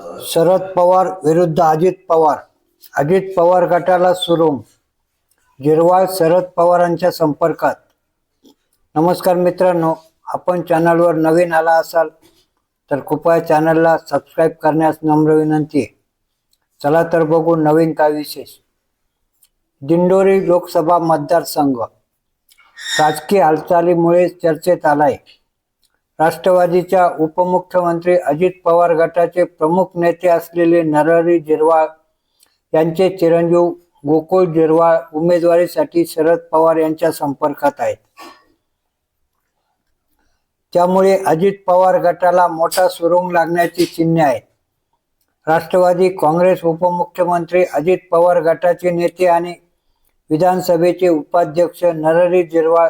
शरद पवार विरुद्ध अजित पवार. अजित पवार गटाला सुरूम जिरवाळ शरद पवारांच्या संपर्कात. नमस्कार मित्रांनो आपण चॅनलवर नवीन आला असाल तर कृपया चॅनलला सबस्क्राईब करण्यास नम्र विनंती. आहे चला तर बघू नवीन काय विशेष. दिंडोरी लोकसभा मतदारसंघ. राजकीय हालचालीमुळे चर्चेत आलाय. राष्ट्रवादीच्या उपमुख्यमंत्री अजित पवार गटाचे प्रमुख नेते असलेले नरहरी जिरवाळ यांचे चिरंजीव गोकुळ जिरवाळ उमेदवारीसाठी शरद पवार यांच्या संपर्कात आहेत. त्यामुळे अजित पवार गटाला मोठा सुरुंग लागण्याची चिन्हे आहेत. राष्ट्रवादी काँग्रेस उपमुख्यमंत्री अजित पवार गटाचे नेते आणि विधानसभेचे उपाध्यक्ष नरहरी जिरवाळ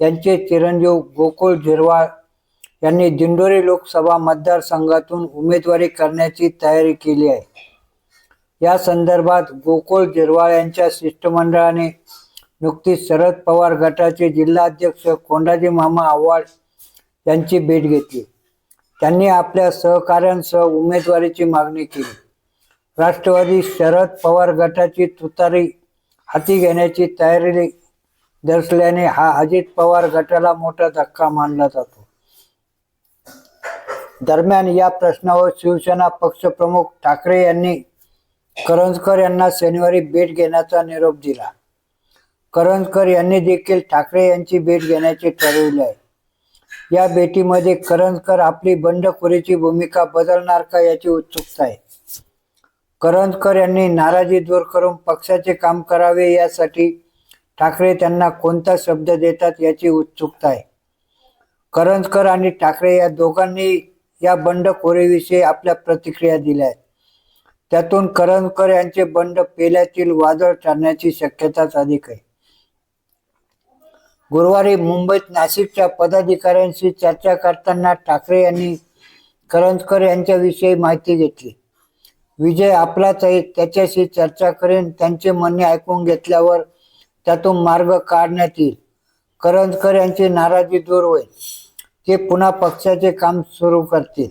यांचे चिरंजीव गोकुळ जिरवाळ यांनी दिंडोरी लोकसभा मतदारसंघातून उमेदवारी करण्याची तयारी केली आहे. या संदर्भात गोकुळ जिरवाळ यांच्या शिष्टमंडळाने नुकतीच शरद पवार गटाचे जिल्हाध्यक्ष कोंडाजी मामा आव्हाड यांची भेट घेतली. त्यांनी आपल्या सहकाऱ्यांसह उमेदवारीची मागणी केली. राष्ट्रवादी शरद पवार गटाची तुतारी हाती घेण्याची तयारी दर्शल्याने हा अजित पवार गटाला मोठा धक्का मानला जातो. दरम्यान या प्रश्नावर शिवसेना पक्षप्रमुख ठाकरे यांनी करंजकर यांना शनिवारी भेट घेण्याचा निरोप दिला. करंजकर यांनी देखील ठाकरे यांची भेट घेण्याचे ठरविले आहे. या भेटीमध्ये करंजकर आपली बंडखोरीची भूमिका बदलणार का याची उत्सुकता आहे. करंजकर यांनी नाराजी दूर करून पक्षाचे काम करावे यासाठी ठाकरे त्यांना कोणता शब्द देतात याची उत्सुकता आहे. करंजकर आणि ठाकरे या दोघांनी या बंडखोरीविषयी आपल्या प्रतिक्रिया दिल्या आहेत. त्यातून करंजकर यांचे बंड पेल्यातील वादळ ठरण्याची शक्यताच अधिक आहे. गुरुवारी मुंबईत नाशिकच्या पदाधिकाऱ्यांशी चर्चा करताना ठाकरे यांनी करंजकर यांच्याविषयी माहिती घेतली. विजय आपलाच आहे त्याच्याशी चर्चा करेन त्यांचे म्हणणे ऐकून घेतल्यावर त्यातून मार्ग काढण्यात येईल. करंजकर यांची नाराजी दूर होईल. ते पुन्हा पक्षाचे काम सुरू करतील.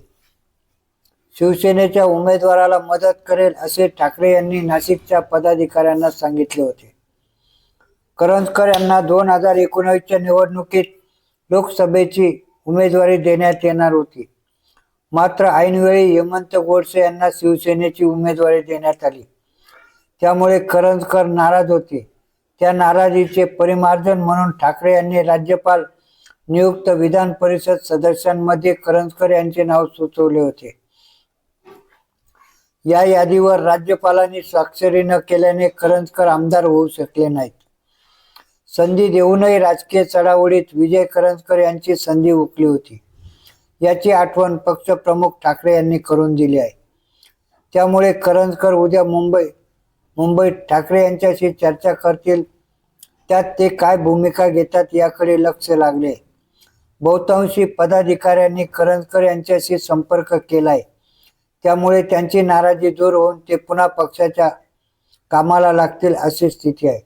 शिवसेनेच्या उमेदवाराला मदत करेल असे ठाकरे यांनी नाशिकच्या पदाधिकाऱ्यांना सांगितले होते. करंजकर यांना दोन हजार एकोणावीसच्या निवडणुकीत लोकसभेची उमेदवारी देण्यात येणार होती. मात्र ऐनवेळी हेमंत गोडसे यांना शिवसेनेची उमेदवारी देण्यात आली. त्यामुळे करंजकर नाराज होते. त्या नाराजीचे परिमार्जन म्हणून ठाकरे यांनी राज्यपाल नियुक्त विधान परिषद सदस्यांमध्ये करंजकर यांचे नाव सुचवले होते. या यादीवर राज्यपालांनी स्वाक्षरी न केल्याने करंजकर आमदार होऊ शकले नाहीत. संधी देऊनही राजकीय चढाओढीत विजय करंजकर यांची संधी हुकली होती. याची आठवण पक्षप्रमुख ठाकरे यांनी करून दिली आहे. त्यामुळे करंजकर उद्या मुंबई मुंबईत ठाकरे यांच्याशी चर्चा करतील. त्यात ते काय भूमिका घेतात याकडे लक्ष लागले बहुतांशी पदाधिकाऱ्यांनी करंजकर यांच्याशी संपर्क केलाय. त्यामुळे त्यांची नाराजी दूर होऊन ते पुन्हा पक्षाच्या कामाला लागतील अशी स्थिती आहे.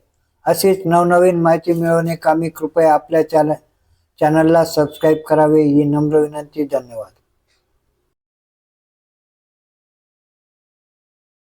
अशीच नवनवीन माहिती मिळवणे कामी कृपया आपल्या चॅनल चॅनलला सबस्क्राईब करावे ही नम्र विनंती. धन्यवाद.